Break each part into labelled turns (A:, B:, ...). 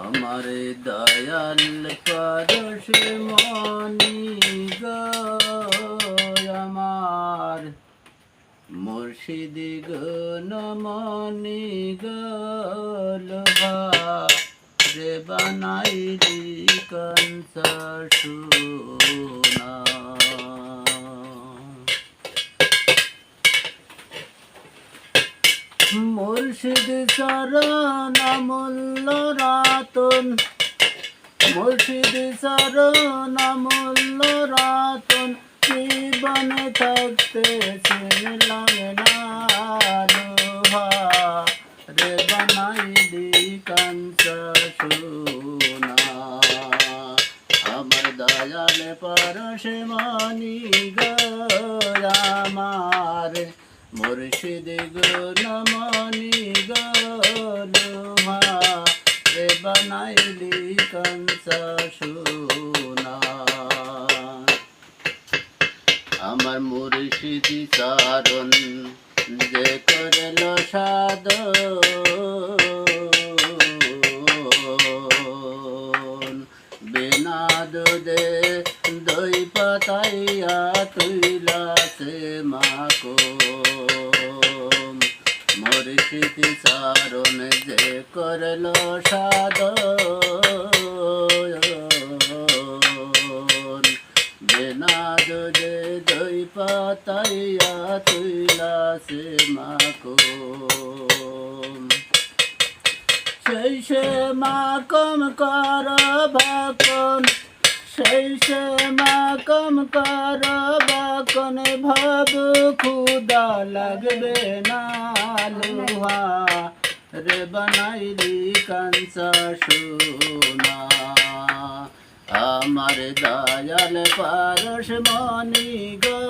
A: আমার দয়াল পরশ মনি আমার। মুর্শিদ গুণমণি গলভা রে বানাইলি কংস সুনা। মুর্শিদ শরণ মূল্য রাতন। মুর্শিদ শরণ মূল্য রাতন জীবনে থাকতে ছিলাম না রে বানাইলি কাঞ্চ সোনা। আমার দয়াল পরশ মানি আমার মুর্শিদ গুণমণি গলুমা বানাইলি কংস সোনা আমার মুর্শিদি চারণ যে করল সাদ বিনা দুধে দই পাতাইয়া তুইলা সে মাকো মুর্শিদি চারণ যে করল সাদ বিনা দই পাতাইয়া তুইলা সে মাকো সেই সে মাকম কর ভাকন সেই সে মাকম কর ভাকন ভাব খুদা লাগবে না লোহা। রে বানাইলি কাঞ্চা সোনা। আমার দয়াল পারস মনি গো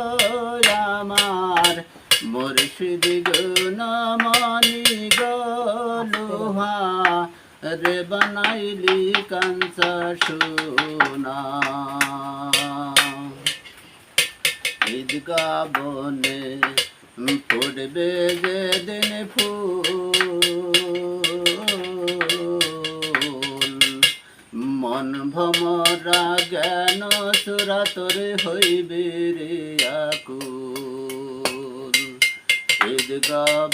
A: আমার মুর্শিদ গুণ মনি গো লোহা। রে বানাইলি কাঞ্চা সোনা। ঈদগা বনে পড়বে যে দিন ফুল। মন ভমরা জ্ঞান সুরাতরে হইবে রে আকুল।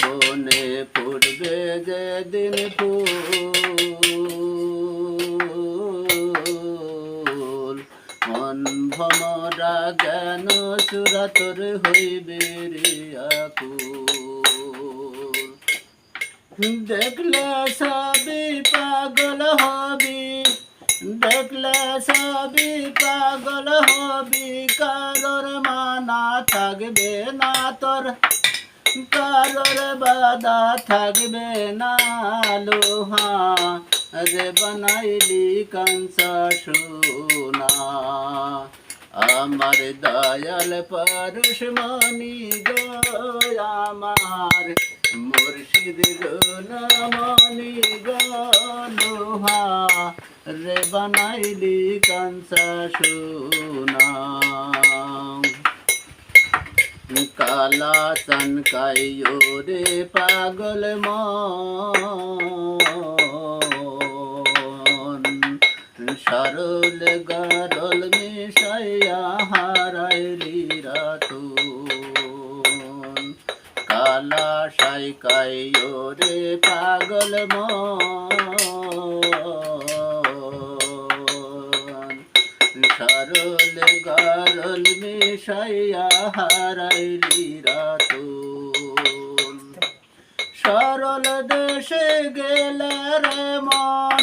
A: বনে পড়বে যে দিন ফুল। মন ভমরা জ্ঞান সুরাতর হইবে দেখলে সবই পাগল হবি, দেখলে সবই পাগল হবি, কারোর মানা থাকবে না তোর। কারোর বাদা থাকবে না, লোহা রে বানাইলি কংসা সোনা। আমার দয়াল পরশ মনি আমার মুর্শিদ গুণ মনি গো, লোহা রে বানাইলি কংসা সোনা। কালা সনকাইও রে পাগল মন। সরল গরল মিশাইয়া হারাইলি রাতুন কালা সাইকাইও রে পাগল মন। সরল গরল মিশাইয়া হারাইলি রাতুল। সরল দেশে গেল রে মন,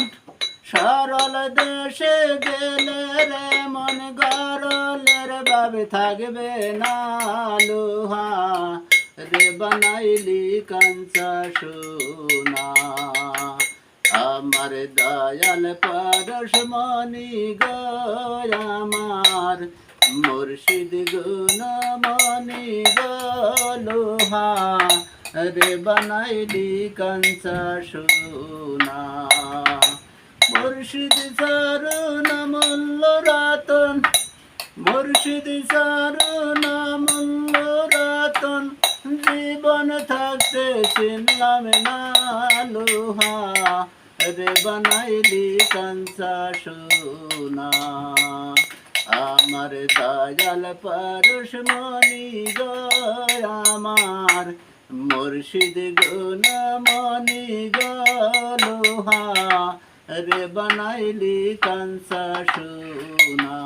A: সরল দেশে গেলে রে মন, গরলের বাবে থাকবে না লোহা। রে বানাইলি কাঞ্চা সোনা। আমার দয়াল পরশ মনি গো আমার। মুর্শিদ গুণ মনি গো লোহা। রে বানাইলি কংসা সোনা। মুর্শিদ সারুন মূল্য রাতন। মুর্শিদ সারুন মূল্য রাতন। জীবন থাকতে চিনলাম না লোহা। রে বানাইলি কাঞ্চা সোনা। আমার দয়াল পরশ মনি গয় আমার মুর্শিদ গুণ মনি গলোহা। রে বানাইলি কাঞ্চা সোনা।